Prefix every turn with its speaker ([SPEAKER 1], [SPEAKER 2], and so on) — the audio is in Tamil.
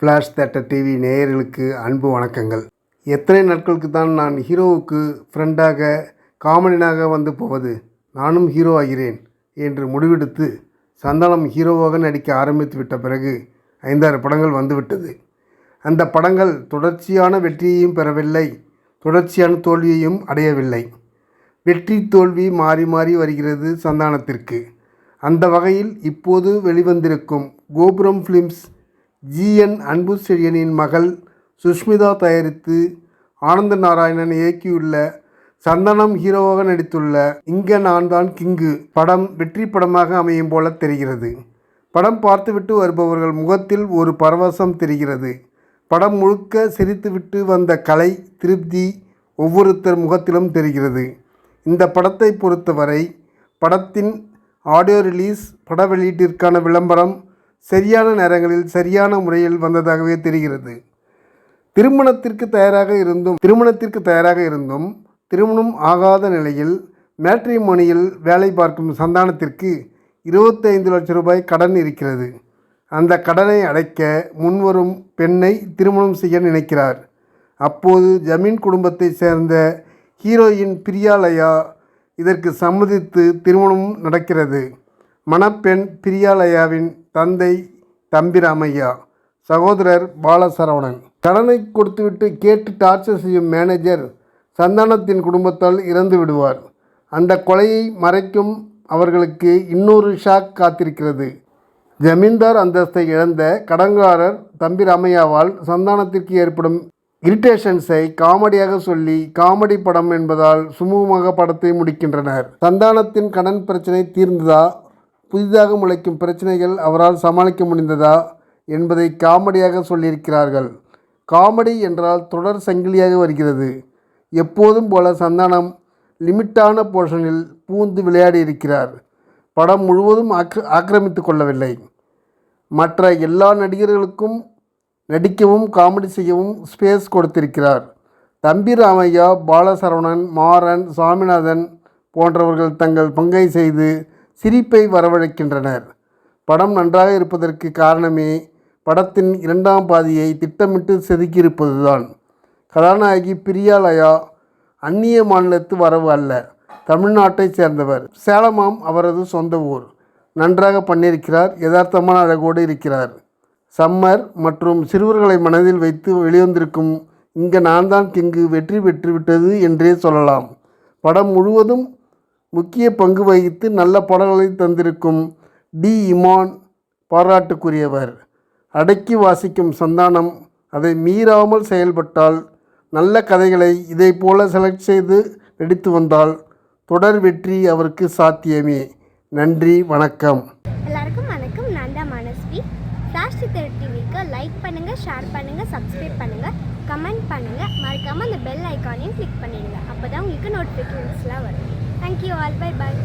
[SPEAKER 1] ஃப்ளாஷ் தேட்டர் டிவி நேயர்களுக்கு அன்பு வணக்கங்கள். எத்தனை நாட்களுக்கு தான் நான் ஹீரோவுக்கு ஃப்ரெண்டாக காமெடினாக வந்து போவது? நானும் ஹீரோ ஆகிறேன் என்று முடிவெடுத்து சந்தானம் ஹீரோவாக நடிக்க ஆரம்பித்து விட்ட பிறகு ஐந்தாறு படங்கள் வந்துவிட்டது. அந்த படங்கள் தொடர்ச்சியான வெற்றியையும் பெறவில்லை தொடர்ச்சியான தோல்வியையும் அடையவில்லை. வெற்றி தோல்வி மாறி மாறி வருகிறது சந்தானத்திற்கு. அந்த வகையில் இப்போது வெளிவந்திருக்கும் கோபுரம் ஃபிலிம்ஸ் ஜிஎன் அன்பு செழியனின் மகள் சுஷ்மிதா தயாரித்து ஆனந்த நாராயணன் இயக்கியுள்ள சந்தனம் ஹீரோவாக நடித்துள்ள இங்க நான் தான் கிங்கு படம் வெற்றி படமாக அமையும் போல தெரிகிறது. படம் பார்த்துவிட்டு வருபவர்கள் முகத்தில் ஒரு பரவசம் தெரிகிறது. படம் முழுக்க சிரித்துவிட்டு வந்த கலை திருப்தி ஒவ்வொருத்தர் முகத்திலும் தெரிகிறது. இந்த படத்தை பொறுத்தவரை படத்தின் ஆடியோ ரிலீஸ் பட வெளியீட்டிற்கான விளம்பரம் சரியான நேரங்களில் சரியான முறையில் வந்ததாகவே தெரிகிறது. திருமணத்திற்கு தயாராக இருந்தும் திருமணத்திற்கு தயாராக இருந்தும் திருமணம் ஆகாத நிலையில் மேட்ரிமோனியில் வேலை பார்க்கும் சந்தானத்திற்கு இருபத்தைந்து லட்சம் ரூபாய் கடன் இருக்கிறது. அந்த கடனை அடைக்க முன்வரும் பெண்ணை திருமணம் செய்ய நினைக்கிறார். அப்போது ஜமீன் குடும்பத்தைச் சேர்ந்த ஹீரோயின் பிரியாலயா இதற்கு சம்மதித்து திருமணம் நடக்கிறது. மணப்பெண் பிரியாலயாவின் தந்தை தம்பிராமையா சகோதரர் பாலசரவணன். கடனை கொடுத்துவிட்டு கேட்டு டார்ச்சர் செய்யும் மேனேஜர் சந்தானத்தின் குடும்பத்தால் இறந்து விடுவார். அந்த கொலையை மறைக்கும் அவர்களுக்கு இன்னொரு ஷாக் காத்திருக்கிறது. ஜமீன்தார் அந்தஸ்தை இழந்த கடன்காரர் தம்பி ராமையாவால் சந்தானத்திற்கு ஏற்படும் இரிட்டேஷன்ஸை காமெடியாக சொல்லி காமெடி படம் என்பதால் சுமூகமாக படத்தை முடிக்கின்றனர். சந்தானத்தின் கடன் பிரச்சனை தீர்ந்ததா புதிதாக முளைக்கும் பிரச்சனைகள் அவரால் சமாளிக்க முடிந்ததா என்பதை காமெடியாக சொல்லியிருக்கிறார்கள். காமெடி என்றால் தொடர் சங்கிலியாக வருகிறது. எப்போதும் போல சந்தானம் லிமிட்டான போர்ஷனில் பூந்து விளையாடி இருக்கிறார் படம் முழுவதும் ஆக்க ஆக்கிரமித்து கொள்ளவில்லை. மற்ற எல்லா நடிகர்களுக்கும் நடிக்கவும் காமெடி செய்யவும் ஸ்பேஸ் கொடுத்திருக்கிறார். தம்பி ராமையா பாலசரவணன் மாறன் சாமிநாதன் போன்றவர்கள் தங்கள் பங்கை செய்து சிரிப்பை வரவழைக்கின்றனர். படம் நன்றாக இருப்பதற்கு காரணமே படத்தின் இரண்டாம் பாதியை திட்டமிட்டு செதுக்கியிருப்பதுதான். கதாநாயகி பிரியாலயா அந்நிய மாநிலத்து வரவு அல்ல தமிழ்நாட்டைச் சேர்ந்தவர். சேலமாம் அவரது சொந்த ஊர். நன்றாக பண்ணியிருக்கிறார் யதார்த்தமான அழகோடு இருக்கிறார். சம்மர் மற்றும் சிறுவர்களை மனதில் வைத்து வெளிவந்திருக்கும் இங்கே நான் தான் கிங்கு வெற்றி பெற்றுவிட்டது என்றே சொல்லலாம். படம் முழுவதும் முக்கிய பங்கு வகித்து நல்ல படங்களை தந்திருக்கும் டி. இமான் பாராட்டுக்குரியவர். அடக்கி வாசிக்கும் சந்தானம் அதை மீறாமல் செயல்பட்டால் நல்ல கதைகளை இதை போல செலக்ட் செய்து நடித்து வந்தால் தொடர் வெற்றி அவருக்கு சாத்தியமே. நன்றி வணக்கம்.
[SPEAKER 2] எல்லாருக்கும் வணக்கம். நான் தான் மனஸ்வி. ஃப்ளாஷ் டிவிக்கு லைக் பண்ணுங்கள் ஷேர் பண்ணுங்கள் சப்ஸ்கிரைப் பண்ணுங்கள் கமெண்ட் பண்ணுங்கள் மறக்காமல் அந்த பெல் ஐக்கானையும் கிளிக் பண்ணிடுங்க. அப்போ தான் உங்களுக்கு நோட்டிஃபிகேஷன்ஸ்லாம் வரும். Thank you all bye bye